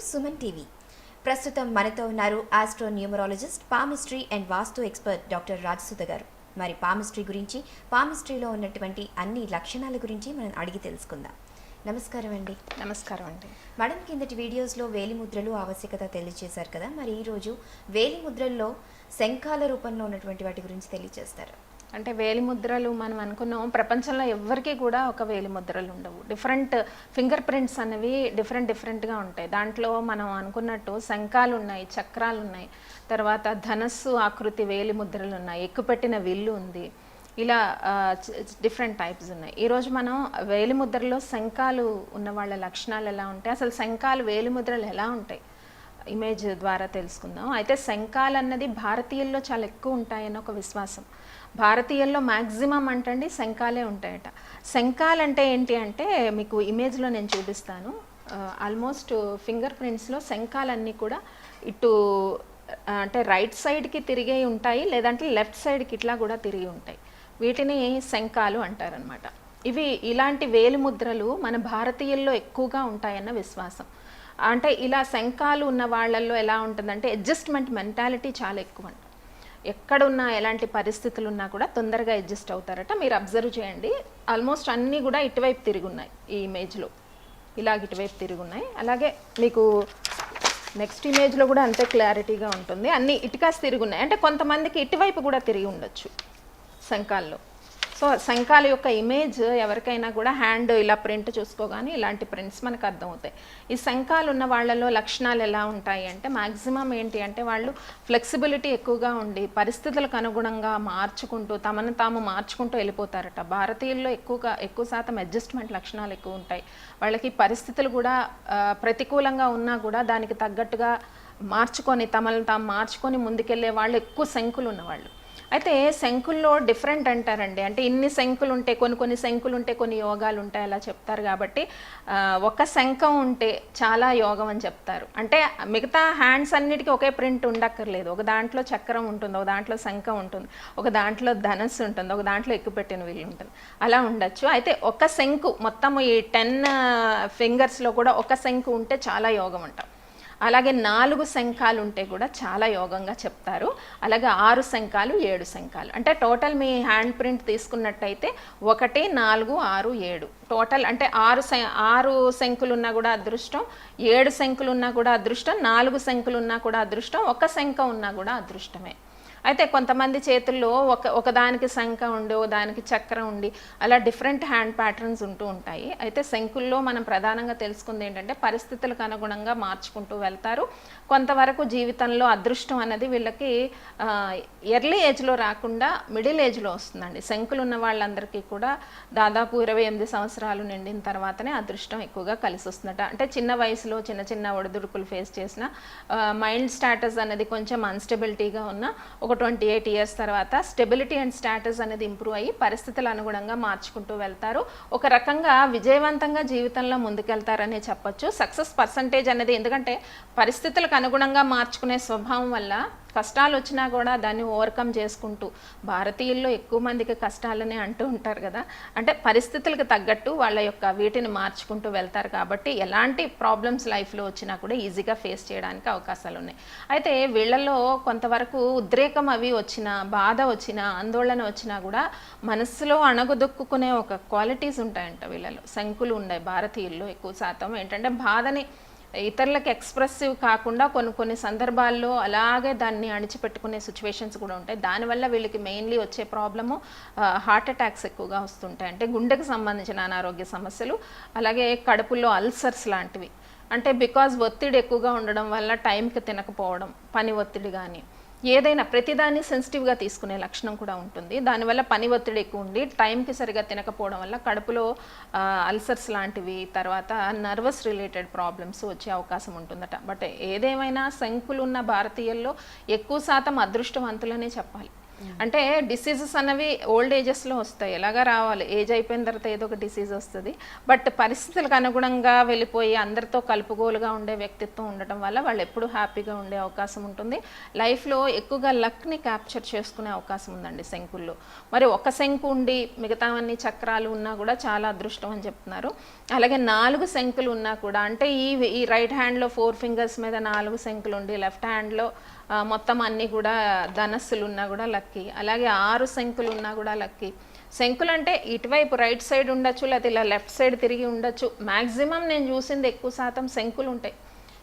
Suman TV. ప్రస్తుతం మనతో ఉన్నారు astro numerologist palmistry and vastu expert doctor Rajasudha garu. మరి పామిస్ట్రీ గురించి పామిస్ట్రీలో ఉన్నటువంటి అన్ని లక్షణాల గురించి మనం అడిగి తెలుసుకుందాం. నమస్కారం అండి. నమస్కారం అండి. మేడం కిందటి వీడియోస్లో వేలి ముద్రలు ఆవశ్యకత తెలియజేశారు కదా మరి ఈరోజు వేలి ముద్రల్లో శంఖాల రూపంలో ఉన్నటువంటి వాటి గురించి తెలియజేస్తారు అంటే వేలి ముద్రలు మనం అనుకున్నాం. ప్రపంచంలో ఎవ్వరికీ కూడా ఒక వేలి ముద్రలు ఉండవు. డిఫరెంట్ ఫింగర్ ప్రింట్స్ అనేవి డిఫరెంట్ డిఫరెంట్గా ఉంటాయి. దాంట్లో మనం అనుకున్నట్టు శంఖాలు ఉన్నాయి చక్రాలు ఉన్నాయి. తర్వాత ధనస్సు ఆకృతి వేలి ముద్రలు ఉన్నాయి. ఎక్కుపెట్టిన విల్లు ఉంది. ఇలా డిఫరెంట్ టైప్స్ ఉన్నాయి. ఈరోజు మనం వేలి ముద్రలో శంఖాలు ఉన్న వాళ్ళ లక్షణాలు ఎలా ఉంటాయి? అసలు శంఖాలు వేలి ముద్రలు ఎలా ఉంటాయి? ఇమేజ్ ద్వారా తెలుసుకుందాం. అయితే శంఖాలు అన్నది భారతీయుల్లో చాలా ఎక్కువ ఉంటాయని ఒక విశ్వాసం. భారతీయుల్లో మ్యాక్సిమం అంటండి శంఖాలే ఉంటాయట. శంఖాలు అంటే ఏంటి అంటే మీకు ఇమేజ్లో నేను చూపిస్తాను. ఆల్మోస్ట్ ఫింగర్ ప్రింట్స్లో శంఖాలన్నీ కూడా ఇటు అంటే రైట్ సైడ్కి తిరిగే ఉంటాయి లేదంటే లెఫ్ట్ సైడ్కి ఇట్లా కూడా తిరిగి ఉంటాయి. వీటిని శంఖాలు అంటారనమాట ఇవి ఇలాంటి వేలి ముద్రలు మన భారతీయుల్లో ఎక్కువగా ఉంటాయన్న విశ్వాసం. అంటే ఇలా శంఖాలు ఉన్న వాళ్ళల్లో ఎలా ఉంటుందంటే అడ్జస్ట్మెంట్ మెంటాలిటీ చాలా ఎక్కువ అంట ఎక్కడున్నా ఎలాంటి పరిస్థితులు ఉన్నా కూడా తొందరగా అడ్జస్ట్ అవుతారట. మీరు అబ్జర్వ్ చేయండి. ఆల్మోస్ట్ అన్నీ కూడా ఇటువైపు తిరిగి ఉన్నాయి ఈ ఇమేజ్లో ఇలాగ ఇటువైపు తిరిగి ఉన్నాయి అలాగే మీకు నెక్స్ట్ ఇమేజ్లో కూడా అంతే క్లారిటీగా ఉంటుంది. అన్ని ఇటుకాస్ తిరిగి ఉన్నాయి అంటే కొంతమందికి ఇటువైపు కూడా తిరిగి ఉండొచ్చు శంఖాల్లో. సో శంఖాల యొక్క ఇమేజ్ ఎవరికైనా కూడా హ్యాండ్ ఇలా ప్రింట్ చూసుకోగానే ఇలాంటి ప్రింట్స్ మనకు అర్థమవుతాయి. ఈ శంఖాలు ఉన్న వాళ్ళలో లక్షణాలు ఎలా ఉంటాయి అంటే మ్యాక్సిమం ఏంటి అంటే వాళ్ళు ఫ్లెక్సిబిలిటీ ఎక్కువగా ఉండి పరిస్థితులకు అనుగుణంగా మార్చుకుంటూ తమను తాము మార్చుకుంటూ వెళ్ళిపోతారట. భారతీయుల్లో ఎక్కువగా ఎక్కువ శాతం అడ్జస్ట్మెంట్ లక్షణాలు ఎక్కువ ఉంటాయి. వాళ్ళకి పరిస్థితులు కూడా ప్రతికూలంగా ఉన్నా కూడా దానికి తగ్గట్టుగా మార్చుకొని తమను తాము మార్చుకొని ముందుకెళ్ళే వాళ్ళు ఎక్కువ శంకులు ఉన్నవాళ్ళు. అయితే శంకుల్లో డిఫరెంట్ అంటారండి. అంటే ఇన్ని శంకులు ఉంటాయి కొన్ని కొన్ని శంకులు ఉంటే కొన్ని యోగాలు ఉంటాయి అలా చెప్తారు కాబట్టి ఒక శంఖం ఉంటే చాలా యోగం అని చెప్తారు. అంటే మిగతా హ్యాండ్స్ అన్నిటికీ ఒకే ప్రింట్ ఉండక్కర్లేదు. ఒక దాంట్లో చక్రం ఉంటుంది ఒక దాంట్లో శంఖం ఉంటుంది ఒక దాంట్లో ధనస్సు ఉంటుంది ఒక దాంట్లో ఎక్కుపెట్టిన వీళ్ళు ఉంటుంది. అలా ఉండొచ్చు. అయితే ఒక శంకు మొత్తం ఈ టెన్ ఫింగర్స్లో కూడా ఒక శంకు ఉంటే చాలా యోగం అంటాం. అలాగే నాలుగు శంఖాలు ఉంటే కూడా చాలా యోగంగా చెప్తారు. అలాగే ఆరు శంఖాలు ఏడు శంఖాలు. అంటే టోటల్ మీ హ్యాండ్ ప్రింట్ తీసుకున్నట్టయితే ఒకటి నాలుగు ఆరు ఏడు. టోటల్ అంటే ఆరు శం- ఆరు శంకులు ఉన్నా కూడా అదృష్టం ఏడు శంకులు ఉన్నా కూడా అదృష్టం నాలుగు శంకులు ఉన్నా కూడా అదృష్టం ఒక శంఖ ఉన్నా కూడా అదృష్టమే. అయితే కొంతమంది చేతుల్లో ఒక ఒకదానికి శంఖ ఉండి దానికి చక్రం ఉండి అలా డిఫరెంట్ హ్యాండ్ ప్యాటర్న్స్ ఉంటూ ఉంటాయి. అయితే శంకుల్లో మనం ప్రధానంగా తెలుసుకుంది ఏంటంటే పరిస్థితులకు అనుగుణంగా మార్చుకుంటూ వెళ్తారు. కొంతవరకు జీవితంలో అదృష్టం అనేది వీళ్ళకి ఎర్లీ ఏజ్లో రాకుండా మిడిల్ ఏజ్లో వస్తుందండి. శంకులు ఉన్న వాళ్ళందరికీ కూడా దాదాపు ఇరవై ఎనిమిది సంవత్సరాలు నిండిన తర్వాతనే అదృష్టం ఎక్కువగా కలిసి వస్తుందట. అంటే చిన్న వయసులో చిన్న చిన్న ఒడిదుడుకులు ఫేస్ చేసిన మైండ్ స్టాటస్ అనేది కొంచెం అన్స్టెబిలిటీగా ఉన్న ఒక ట్వంటీ ఎయిట్ ఇయర్స్ తర్వాత స్టెబిలిటీ అండ్ స్టాటస్ అనేది ఇంప్రూవ్ అయ్యి పరిస్థితుల అనుగుణంగా మార్చుకుంటూ వెళ్తారు. ఒక రకంగా విజయవంతంగా జీవితంలో ముందుకెళ్తారనే చెప్పొచ్చు. సక్సెస్ పర్సంటేజ్ అనేది ఎందుకంటే పరిస్థితులకు అనుగుణంగా మార్చుకునే స్వభావం వల్ల కష్టాలు వచ్చినా కూడా దాన్ని ఓవర్కమ్ చేసుకుంటూ భారతీయుల్లో ఎక్కువ మందికి కష్టాలని అంటూ ఉంటారు కదా. అంటే పరిస్థితులకు తగ్గట్టు వాళ్ళ యొక్క వీటిని మార్చుకుంటూ వెళ్తారు కాబట్టి ఎలాంటి ప్రాబ్లమ్స్ లైఫ్లో వచ్చినా కూడా ఈజీగా ఫేస్ చేయడానికి అవకాశాలు ఉన్నాయి అయితే వీళ్ళలో కొంతవరకు ఉద్రేకం అవి వచ్చినా బాధ వచ్చినా ఆందోళన వచ్చినా కూడా మనస్సులో అణగదొక్కునే ఒక క్వాలిటీస్ ఉంటాయంట వీళ్ళలో శంకులు ఉన్నాయి భారతీయుల్లో ఎక్కువ శాతం. ఏంటంటే బాధని ఇతరులకు ఎక్స్ప్రెసివ్ కాకుండా కొన్ని కొన్ని సందర్భాల్లో అలాగే దాన్ని అణిచిపెట్టుకునే సిచ్యువేషన్స్ కూడా ఉంటాయి. దానివల్ల వీళ్ళకి మెయిన్లీ వచ్చే ప్రాబ్లము హార్ట్ అటాక్స్ ఎక్కువగా వస్తుంటాయి. అంటే గుండెకు సంబంధించిన అనారోగ్య సమస్యలు అలాగే కడుపులో అల్సర్స్ లాంటివి. అంటే బికాజ్ ఒత్తిడి ఎక్కువగా ఉండడం వల్ల టైంకి తినకపోవడం పని ఒత్తిడి కానీ ఏదైనా ప్రతిదాన్ని సెన్సిటివ్గా తీసుకునే లక్షణం కూడా ఉంటుంది. దానివల్ల పని ఒత్తిడి ఎక్కువ ఉండి టైంకి సరిగా తినకపోవడం వల్ల కడుపులో అల్సర్స్ లాంటివి తర్వాత నర్వస్ రిలేటెడ్ ప్రాబ్లమ్స్ వచ్చే అవకాశం ఉంటుందట. బట్ ఏదేమైనా శంకులు ఉన్న భారతీయుల్లో ఎక్కువ శాతం అదృష్టవంతులనే చెప్పాలి. అంటే డిసీజెస్ అనేవి ఓల్డ్ ఏజెస్లో వస్తాయి. ఎలాగా రావాలి? ఏజ్ అయిపోయిన తర్వాత ఏదో ఒక డిసీజ్ వస్తుంది. బట్ పరిస్థితులకు అనుగుణంగా వెళ్ళిపోయి అందరితో కలుపుగోలుగా ఉండే వ్యక్తిత్వం ఉండటం వల్ల వాళ్ళు ఎప్పుడూ హ్యాపీగా ఉండే అవకాశం ఉంటుంది. లైఫ్లో ఎక్కువగా లక్ని క్యాప్చర్ చేసుకునే అవకాశం ఉందండి శంకుల్లో. మరి ఒక శంకు ఉండి మిగతావన్నీ చక్రాలు ఉన్నా కూడా చాలా అదృష్టం అని చెప్తున్నారు. అలాగే నాలుగు శంకులు ఉన్నా కూడా అంటే ఈ ఈ రైట్ హ్యాండ్లో ఫోర్ ఫింగర్స్ మీద నాలుగు శంకులు ఉండి లెఫ్ట్ హ్యాండ్లో మొత్తం అన్నీ కూడా ధనస్సులు ఉన్నా కూడా లక్కీ. అలాగే ఆరు శంకులు ఉన్నా కూడా లక్కీ. శంకులు అంటే ఇటువైపు రైట్ సైడ్ ఉండొచ్చు లేకపోతే ఇలా లెఫ్ట్ సైడ్ తిరిగి ఉండొచ్చు. మాక్సిమం నేను చూసింది ఎక్కువ శాతం శంకులు ఉంటాయి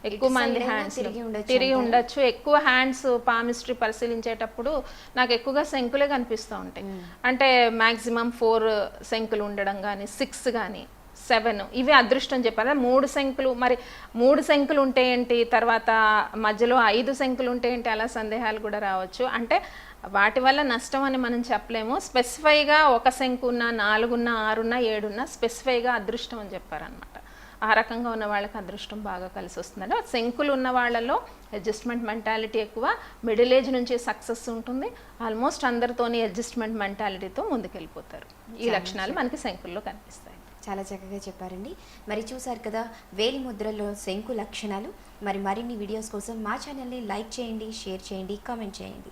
ఎక్కువ మంది హ్యాండ్స్ తిరిగి ఉండొచ్చు తిరిగి ఉండొచ్చు. ఎక్కువ హ్యాండ్స్ పామిస్ట్రీ పరిశీలించేటప్పుడు నాకు ఎక్కువగా శంకులే కనిపిస్తూ ఉంటాయి. అంటే మాక్సిమం ఫోర్ శంకులు ఉండడం కానీ సిక్స్ కానీ సెవెన్. ఇవి అదృష్టం చెప్పారు అదే మూడు శంకులు మరి మూడు శంకులు ఉంటే ఏంటి? తర్వాత మధ్యలో ఐదు శంకులు ఉంటే ఏంటి? అలా సందేహాలు కూడా రావచ్చు. అంటే వాటి వల్ల నష్టం అని మనం చెప్పలేము. స్పెసిఫైగా ఒక శంకు ఉన్న నాలుగున్న ఆరున్న ఏడున్న స్పెసిఫైగా అదృష్టం అని చెప్పారనమాట ఆ రకంగా ఉన్న వాళ్ళకి అదృష్టం బాగా కలిసి వస్తుందండి. శంకులు ఉన్న వాళ్ళలో అడ్జస్ట్మెంట్ మెంటాలిటీ ఎక్కువ మిడిల్ ఏజ్ నుంచి సక్సెస్ ఉంటుంది. ఆల్మోస్ట్ అందరితోని అడ్జస్ట్మెంట్ మెంటాలిటీతో ముందుకెళ్ళిపోతారు. ఈ లక్షణాలు మనకి శంకుల్లో కనిపిస్తాయి. చాలా చక్కగా చెప్పారండి. మరి చూసారు కదా వేలి ముద్రలో శంకు లక్షణాలు. మరి మరిన్ని వీడియోస్ కోసం మా ఛానల్ని లైక్ చేయండి షేర్ చేయండి కామెంట్ చేయండి.